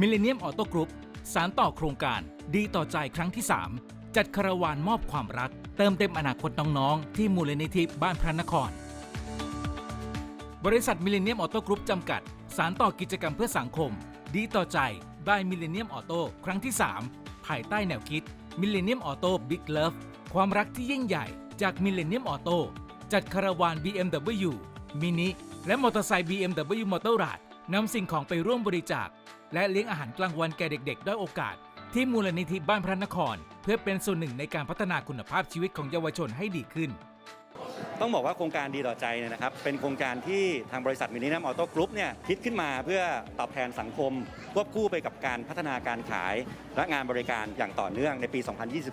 มิเลเนียมออโต้กรุ๊ปสารต่อโครงการดีต่อใจครั้งที่ 3 จัดคาราวานมอบความรัก เติมเต็มอนาคตน้องๆ ที่มูลนิธิบ้านพระนคร บริษัทมิเลเนียมออโต้กรุ๊ปจำกัด สารต่อกิจกรรมเพื่อสังคม ดีต่อใจบายมิเลเนียมออโต้ครั้งที่ 3 ภายใต้แนวคิดมิเลเนียมออโต้บิ๊กเลิฟความรักที่ยิ่งใหญ่จากมิเลเนียมออโต้จัดคาราวาน BMW มินิและมอเตอร์ไซค์ BMW m o t o r a d นำสิ่งของไปร่วมบริจาค และเลี้ยงอาหารกลางวันแก่เด็กๆ ด้อยโอกาส ที่มูลนิธิบ้านพระนคร เพื่อเป็นส่วนหนึ่งในการพัฒนาคุณภาพชีวิตของเยาวชนให้ดีขึ้น ต้องบอกว่าโครงการดีต่อใจเนี่ยนะครับเป็นโครงการที่ทางบริษัทมินินัมออโต้กรุ๊ปเนี่ยคิดขึ้นมาเพื่อตอบแทนสังคมควบคู่ไปกับการพัฒนาการขาย และงานบริการอย่างต่อเนื่องในปี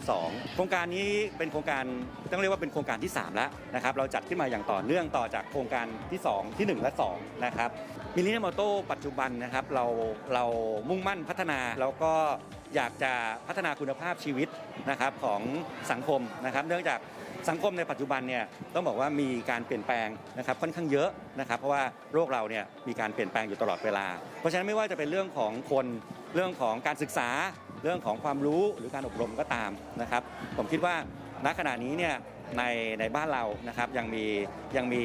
2022 โครงการนี้เป็นโครงการต้องเรียกว่าเป็นโครงการที่ 3 แล้วนะครับเราจัดขึ้นมาอย่างต่อเนื่องต่อจากโครงการที่ 2 ที่ 1 และ2นะครับมินินัมออโต้ปัจจุบันนะครับเราเรามุ่งมั่นพัฒนาแล้วก็ อยากจะพัฒนาคุณภาพชีวิตนะครับของสังคมนะครับ เนื่องจากสังคมในปัจจุบันเนี่ยต้องบอกว่ามีการเปลี่ยนแปลงนะครับค่อนข้างเยอะนะครับเพราะว่าโรคเราเนี่ยมีการเปลี่ยนแปลงอยู่ตลอดเวลา เพราะฉะนั้นไม่ว่าจะเป็นเรื่องของคนเรื่องของการศึกษา เรื่องของความรู้หรือการอบรมก็ตามนะครับ ผมคิดว่าณขณะนี้เนี่ย ในในบ้านเรานะครับยังมียังมี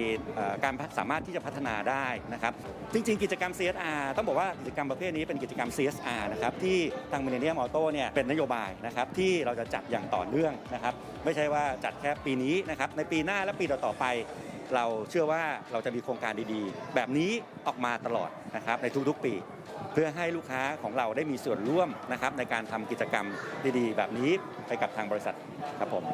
การสามารถที่จะพัฒนาได้นะครับจริงๆ กิจกรรม CSR ต้องบอกว่ากิจกรรมประเภทนี้เป็นกิจกรรม CSR นะครับที่ทางมิเลเนียมออโต้เนี่ยเป็นนโยบายนะครับที่เราจะจัดอย่างต่อเนื่องนะครับไม่ใช่ว่าจัดแค่ปีนี้นะครับในปีหน้าและปีต่อๆไปเราเชื่อว่าเราจะมีโครงการดีๆ แบบนี้ออกมาตลอดนะครับในทุกๆปี เพื่อให้ลูกค้าของเราได้มีส่วนร่วมนะครับในการทำกิจกรรมดีๆ แบบนี้ไปกับทางบริษัทครับผม